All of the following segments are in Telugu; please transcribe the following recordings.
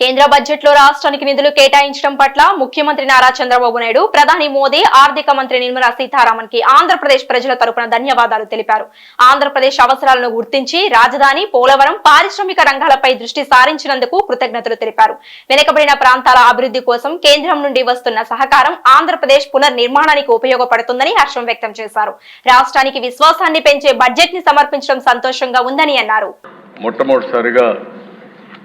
కేంద్ర బడ్జెట్లో రాష్ట్రానికి నిధులు కేటాయించడం పట్ల ముఖ్యమంత్రి నారా చంద్రబాబు నాయుడు ప్రధాని మోదీ ఆర్థిక మంత్రి నిర్మలా సీతారామన్కి ఆంధ్రప్రదేశ్ ప్రజల తరపున ధన్యవాదాలు తెలిపారు. ఆంధ్రప్రదేశ్ అవసరాలను గుర్తించి రాజధాని పోలవరం పారిశ్రామిక రంగాలపై దృష్టి సారించినందుకు కృతజ్ఞతలు తెలిపారు. వెనుకబడిన ప్రాంతాల అభివృద్ధి కోసం కేంద్రం నుండి వస్తున్న సహకారం ఆంధ్రప్రదేశ్ పునర్నిర్మాణానికి ఉపయోగపడుతుందని హర్షం వ్యక్తం చేశారు. రాష్ట్రానికి విశ్వాసాన్ని పెంచే బడ్జెట్ని సమర్పించడం సంతోషంగా ఉందని అన్నారు. మొట్టమొదటిసారిగా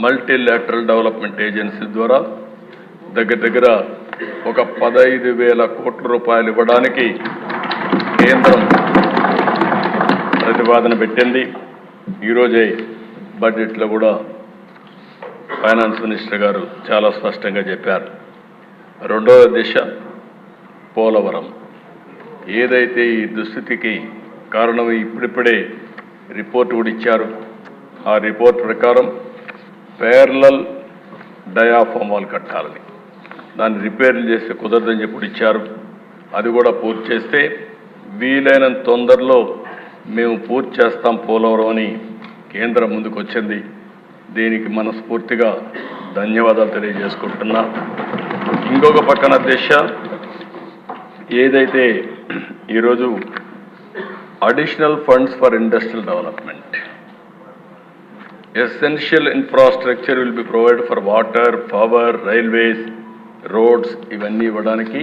Multilateral development agency ద్వారా దగ్గర దగ్గర ఒక పదహైదు వేల కోట్ల రూపాయలు ఇవ్వడానికి కేంద్రం ప్రతిపాదన పెట్టింది. ఈరోజే బడ్జెట్లో కూడా ఫైనాన్స్ మినిస్టర్ గారు చాలా స్పష్టంగా చెప్పారు. రెండవ దిశ పోలవరం. ఏదైతే ఈ దుస్థితికి కారణం ఇప్పుడిప్పుడే రిపోర్ట్ కూడా ఇచ్చారు. ఆ రిపోర్ట్ ప్రకారం పేర్లల్ డయాఫామ్ వాల్ కట్టాలని. దాన్ని రిపేర్లు చేస్తే కుదరదని చెప్పి ఇచ్చారు. అది కూడా పూర్తి చేస్తే వీలైనంత తొందరలో మేము పూర్తి చేస్తాం పోలవరం అని కేంద్రం ముందుకు వచ్చింది. దీనికి మనస్ఫూర్తిగా ధన్యవాదాలు తెలియజేసుకుంటున్నా. ఇంకొక పక్కన దిశ ఏదైతే ఈరోజు additional funds for industrial development essential infrastructure will be provide for water power railways roads ఇవన్నీ ఇవ్వడానికి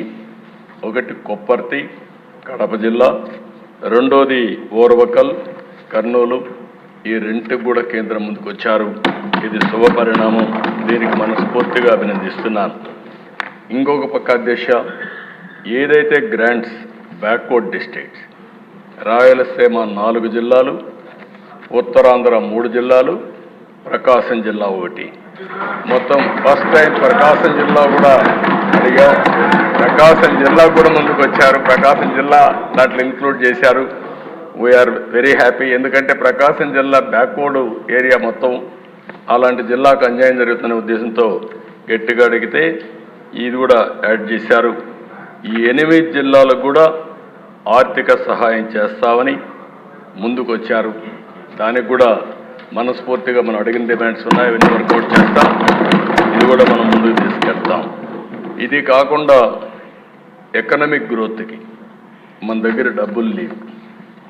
ఒకటి కొప్పర్తి కడప జిల్లా. రెండోది ఓర్వకల్ కర్నూలు. ఈ రెంటికి కూడా కేంద్రం ముందుకు వచ్చారు. ఇది శుభ పరిణామం. దీనికి మనస్ఫూర్తిగా అభినందిస్తున్నాను. ఇంకొక పక్క దిశ ఏదైతే గ్రాంట్స్ బ్యాక్వర్డ్ డిస్ట్రిక్ట్స్ రాయలసీమ నాలుగు జిల్లాలు ఉత్తరాంధ్ర మూడు జిల్లాలు ప్రకాశం జిల్లా ఒకటి. మొత్తం ఫస్ట్ టైం ప్రకాశం జిల్లా కూడా అడిగా. ప్రకాశం జిల్లా కూడా ముందుకు వచ్చారు. ప్రకాశం జిల్లా దాంట్లో ఇంక్లూడ్ చేశారు. వీఆర్ వెరీ హ్యాపీ ఎందుకంటే ప్రకాశం జిల్లా బ్యాక్వర్డ్ ఏరియా మొత్తం అలాంటి జిల్లాకు అన్యాయం జరుగుతున్న ఉద్దేశంతో గట్టిగా అడిగితే ఇది కూడా యాడ్ చేశారు. ఈ ఎనిమిది జిల్లాలకు కూడా ఆర్థిక సహాయం చేస్తామని ముందుకు వచ్చారు. దానికి కూడా మనస్ఫూర్తిగా మనం అడిగిన డిమాండ్స్ ఉన్నాయి అవన్నీ వర్కౌట్ చేస్తాం. ఇది కూడా మనం ముందుకు తీసుకెళ్తాం. ఇది కాకుండా ఎకనమిక్ గ్రోత్కి మన దగ్గర డబ్బులు లేవు.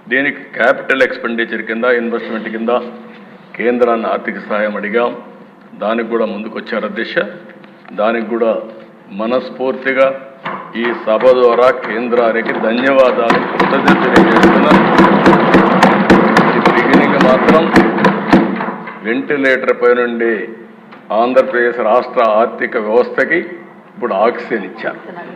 దీనికి క్యాపిటల్ ఎక్స్పెండిచర్ కింద ఇన్వెస్ట్మెంట్ కింద కేంద్రాన్ని ఆర్థిక సహాయం అడిగాం. దానికి కూడా ముందుకు వచ్చారు అధ్యక్ష. దానికి కూడా మనస్ఫూర్తిగా ఈ సభ ద్వారా కేంద్రానికి ధన్యవాదాలు కృతజ్ఞత తెలియజేస్తున్నాను. ఈ బిగినింగ్ మాత్రం వెంటిలేటర్ పై నుండి ఆంధ్రప్రదేశ్ రాష్ట్ర ఆర్థిక వ్యవస్థకి ఇప్పుడు ఆక్సిజన్ ఇచ్చారు.